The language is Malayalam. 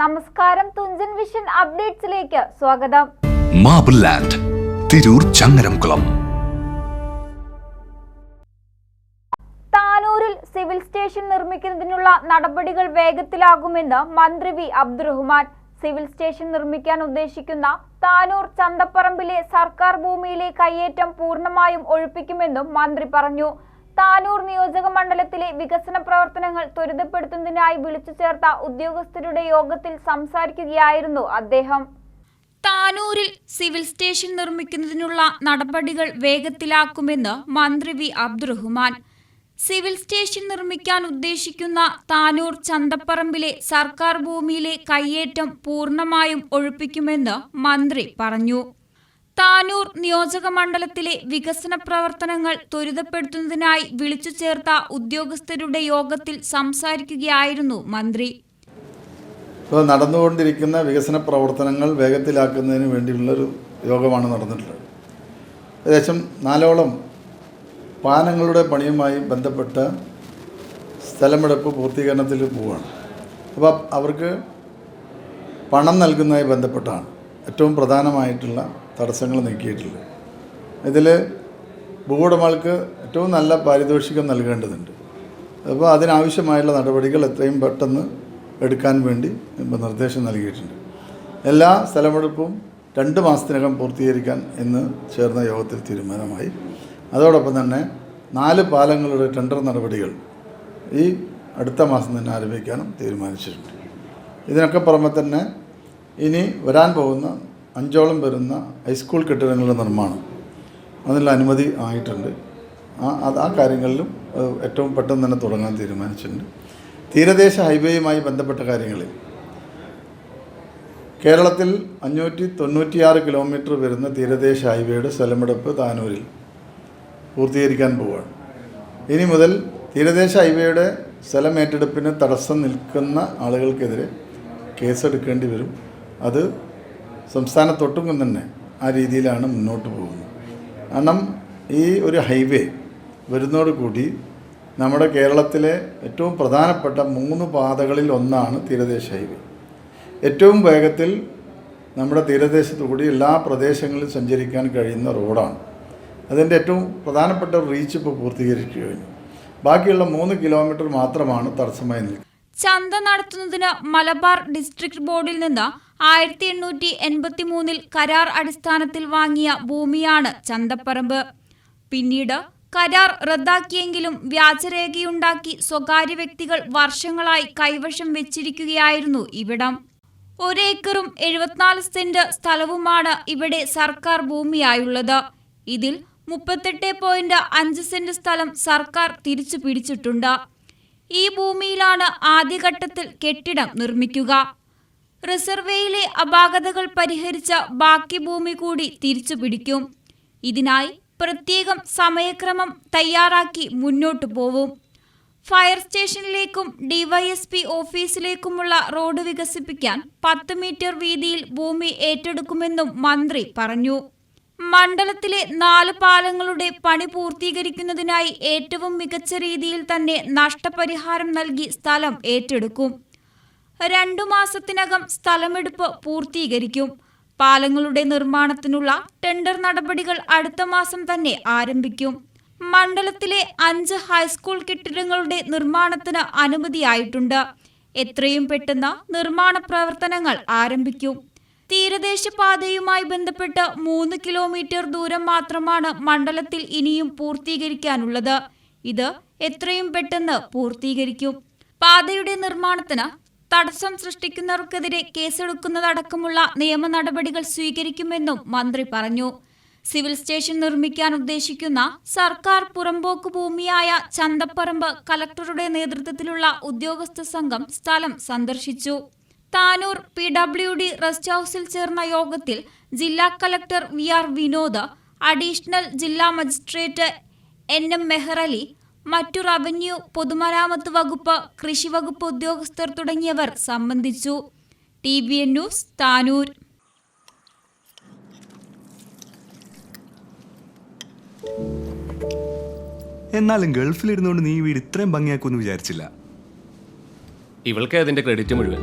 നമസ്കാരം തുഞ്ചൻ വിഷൻ അപ്ഡേറ്റ്സിലേക്ക് സ്വാഗതം. മാബിൾ ലാൻഡ് തിരൂർ ചങ്ങരംകുളം താനൂരിൽ സിവിൽ സ്റ്റേഷൻ നിർമ്മിക്കുന്നതിനുള്ള നടപടികൾ വേഗത്തിലാകുമെന്ന് മന്ത്രി വി അബ്ദുറഹ്മാൻ. സിവിൽ സ്റ്റേഷൻ നിർമ്മിക്കാൻ ഉദ്ദേശിക്കുന്ന താനൂർ ചന്തപ്പറമ്പിലെ സർക്കാർ ഭൂമിയിലെ കയ്യേറ്റം പൂർണമായും ഒഴിപ്പിക്കുമെന്നും മന്ത്രി പറഞ്ഞു. താനൂർ നിയോജക മണ്ഡലത്തിലെ വികസന പ്രവർത്തനങ്ങൾ ത്വരിതപ്പെടുത്തുന്നതിനായി വിളിച്ചു ചേർത്ത ഉദ്യോഗസ്ഥരുടെ യോഗത്തിൽ സംസാരിക്കുകയായിരുന്നു അദ്ദേഹം. താനൂരിൽ സിവിൽ സ്റ്റേഷൻ നിർമ്മിക്കുന്നതിനുള്ള നടപടികൾ വേഗത്തിലാക്കുമെന്ന് മന്ത്രി വി. അബ്ദുറഹ്മാൻ. സിവിൽ സ്റ്റേഷൻ നിർമ്മിക്കാൻ ഉദ്ദേശിക്കുന്ന താനൂർ ചന്തപ്പറമ്പിലെ സർക്കാർ ഭൂമിയിലെ കയ്യേറ്റം പൂർണമായും ഒഴിപ്പിക്കുമെന്ന് മന്ത്രി പറഞ്ഞു. താനൂർ നിയോജക മണ്ഡലത്തിലെ വികസന പ്രവർത്തനങ്ങൾ ത്വരിതപ്പെടുത്തുന്നതിനായി വിളിച്ചു ചേർത്ത ഉദ്യോഗസ്ഥരുടെ യോഗത്തിൽ സംസാരിക്കുകയായിരുന്നു മന്ത്രി. ഇപ്പോൾ നടന്നുകൊണ്ടിരിക്കുന്ന വികസന പ്രവർത്തനങ്ങൾ വേഗത്തിലാക്കുന്നതിന് വേണ്ടിയുള്ളൊരു യോഗമാണ് നടന്നിട്ടുള്ളത്. ഏകദേശം നാലോളം പാനങ്ങളുടെ പണിയുമായി ബന്ധപ്പെട്ട സ്ഥലമെടുപ്പ് പൂർത്തീകരണത്തിൽ പോവുകയാണ്. അപ്പോൾ അവർക്ക് പണം നൽകുന്നതുമായി ബന്ധപ്പെട്ടാണ് ഏറ്റവും പ്രധാനമായിട്ടുള്ള തടസ്സങ്ങൾ നീക്കിയിട്ടുള്ളത് ഇതിൽ ഭൂവുടമകൾക്ക് ഏറ്റവും നല്ല പാരിതോഷികം നൽകേണ്ടതുണ്ട്. അപ്പോൾ അതിനാവശ്യമായുള്ള നടപടികൾ എത്രയും പെട്ടെന്ന് എടുക്കാൻ വേണ്ടി നിർദ്ദേശം നൽകിയിട്ടുണ്ട്. എല്ലാ സ്ഥലമെടുപ്പും രണ്ട് മാസത്തിനകം പൂർത്തീകരിക്കാൻ ഇന്ന് ചേർന്ന യോഗത്തിൽ തീരുമാനമായി. അതോടൊപ്പം തന്നെ നാല് പാലങ്ങളുടെ ടെൻഡർ നടപടികൾ ഈ അടുത്ത മാസം തന്നെ ആരംഭിക്കാനും തീരുമാനിച്ചിട്ടുണ്ട്. ഇതിനൊക്കെ പുറമെ തന്നെ ഇനി വരാൻ പോകുന്ന അഞ്ചോളം വരുന്ന ഹൈസ്കൂൾ കെട്ടിടങ്ങളുടെ നിർമ്മാണം. അതിനുള്ള അനുമതി ആയിട്ടുണ്ട്. ആ അത് ആ കാര്യങ്ങളിലും ഏറ്റവും പെട്ടെന്ന് തന്നെ തുടങ്ങാൻ തീരുമാനിച്ചിട്ടുണ്ട്. തീരദേശ ഹൈവേയുമായി ബന്ധപ്പെട്ട കാര്യങ്ങളിൽ. കേരളത്തിൽ അഞ്ഞൂറ്റി തൊണ്ണൂറ്റിയാറ് കിലോമീറ്റർ വരുന്ന തീരദേശ ഹൈവേയുടെ സ്ഥലമെടുപ്പ് താനൂരിൽ പൂർത്തീകരിക്കാൻ പോവുകയാണ് ഇനി മുതൽ തീരദേശ ഹൈവേയുടെ സ്ഥലം ഏറ്റെടുപ്പിന് തടസ്സം നിൽക്കുന്ന ആളുകൾക്കെതിരെ കേസെടുക്കേണ്ടി വരും. അത് സംസ്ഥാനത്തൊട്ടും തന്നെ ആ രീതിയിലാണ് മുന്നോട്ട് പോകുന്നത്. കാരണം ഈ ഒരു ഹൈവേ വരുന്നതോടുകൂടി നമ്മുടെ കേരളത്തിലെ ഏറ്റവും പ്രധാനപ്പെട്ട മൂന്ന് പാതകളിൽ ഒന്നാണ് തീരദേശ ഹൈവേ. ഏറ്റവും വേഗത്തിൽ നമ്മുടെ തീരദേശത്തു കൂടി എല്ലാ പ്രദേശങ്ങളിലും സഞ്ചരിക്കാൻ കഴിയുന്ന റോഡാണ്. അതിന്റെ ഏറ്റവും പ്രധാനപ്പെട്ട റീച്ച് ഇപ്പോൾ പൂർത്തീകരിച്ചു കഴിഞ്ഞു. ബാക്കിയുള്ള മൂന്ന് കിലോമീറ്റർ മാത്രമാണ് തടസ്സമായി നിൽക്കുന്നത്. ചന്ത നടത്തുന്നതിന് മലബാർ ഡിസ്ട്രിക്ട് ബോർഡിൽ നിന്ന് ആയിരത്തി എണ്ണൂറ്റി എൺപത്തി മൂന്നിൽ കരാർ അടിസ്ഥാനത്തിൽ വാങ്ങിയ ഭൂമിയാണ് ചന്തപ്പറമ്പ്. പിന്നീട് കരാർ റദ്ദാക്കിയെങ്കിലും വ്യാജരേഖയുണ്ടാക്കി സ്വകാര്യ വ്യക്തികൾ വർഷങ്ങളായി കൈവശം വെച്ചിരിക്കുകയായിരുന്നു ഇവിടം. ഒരേക്കറും എഴുപത്തിനാല് സെന്റ് സ്ഥലവുമാണ് ഇവിടെ സർക്കാർ ഭൂമിയായുള്ളത്. ഇതിൽ മുപ്പത്തെട്ട് പോയിന്റ് അഞ്ച് സെന്റ് സ്ഥലം സർക്കാർ തിരിച്ചു പിടിച്ചിട്ടുണ്ട് ഈ ഭൂമിയിലാണ് ആദ്യഘട്ടത്തിൽ കെട്ടിടം നിർമ്മിക്കുക. റിസർവേയിലെ അപാകതകൾ പരിഹരിച്ച ബാക്കി ഭൂമി കൂടി തിരിച്ചു പിടിക്കും. ഇതിനായി പ്രത്യേകം സമയക്രമം തയ്യാറാക്കി മുന്നോട്ടു പോവും. ഫയർ സ്റ്റേഷനിലേക്കും ഡിവൈഎസ്പി ഓഫീസിലേക്കുമുള്ള റോഡ് വികസിപ്പിക്കാൻ പത്ത് മീറ്റർ വീതിയിൽ ഭൂമി ഏറ്റെടുക്കുമെന്നും മന്ത്രി പറഞ്ഞു. മണ്ഡലത്തിലെ നാല് പാലങ്ങളുടെ പണി പൂർത്തീകരിക്കുന്നതിനായി ഏറ്റവും മികച്ച രീതിയിൽ തന്നെ നഷ്ടപരിഹാരം നൽകി സ്ഥലം ഏറ്റെടുക്കും. രണ്ടു മാസത്തിനകം സ്ഥലമെടുപ്പ് പൂർത്തീകരിക്കും. പാലങ്ങളുടെ നിർമ്മാണത്തിനുള്ള ടെൻഡർ നടപടികൾ അടുത്ത മാസം തന്നെ ആരംഭിക്കും. മണ്ഡലത്തിലെ അഞ്ച് ഹൈസ്കൂൾ കെട്ടിടങ്ങളുടെ നിർമ്മാണത്തിന് അനുമതിയായിട്ടുണ്ട്. എത്രയും പെട്ടെന്ന് നിർമ്മാണ പ്രവർത്തനങ്ങൾ ആരംഭിക്കും. തീരദേശ പാതയുമായി ബന്ധപ്പെട്ട് മൂന്ന് കിലോമീറ്റർ ദൂരം മാത്രമാണ് മണ്ഡലത്തിൽ ഇനിയും പൂർത്തീകരിക്കാനുള്ളത്. ഇത് എത്രയും പെട്ടെന്ന് പൂർത്തീകരിക്കും. പാതയുടെ നിർമ്മാണത്തിന് തടസ്സം സൃഷ്ടിക്കുന്നവർക്കെതിരെ കേസെടുക്കുന്നതടക്കമുള്ള നിയമ നടപടികൾ സ്വീകരിക്കുമെന്നും മന്ത്രി പറഞ്ഞു. സിവിൽ സ്റ്റേഷൻ നിർമ്മിക്കാൻ ഉദ്ദേശിക്കുന്ന സർക്കാർ പുറമ്പോക്ക് ഭൂമിയായ ചന്തപ്പറമ്പ് കലക്ടറുടെ നേതൃത്വത്തിലുള്ള ഉദ്യോഗസ്ഥ സംഘം സ്ഥലം സന്ദർശിച്ചു. Tanur P W D rest ഹൌസിൽ ചേർന്ന യോഗത്തിൽ ജില്ലാ collector V R Vinod additional ജില്ലാ മജിസ്ട്രേറ്റ് എൻ എം മെഹ്റലി മറ്റു റവന്യൂ പൊതുമരാമത്ത് വകുപ്പ് കൃഷി വകുപ്പ് ഉദ്യോഗസ്ഥർ തുടങ്ങിയവർ സംബന്ധിച്ചു. T B N news Tanur. എന്നാലും ഗൾഫിലിരുന്നുകൊണ്ട് നീ വീട് ഇത്രയും ഭംഗിയാക്കുമെന്ന് വിചാരിച്ചില്ല. ഇവൾക്ക് അതിന്റെ ക്രെഡിറ്റ് മുഴുവൻ.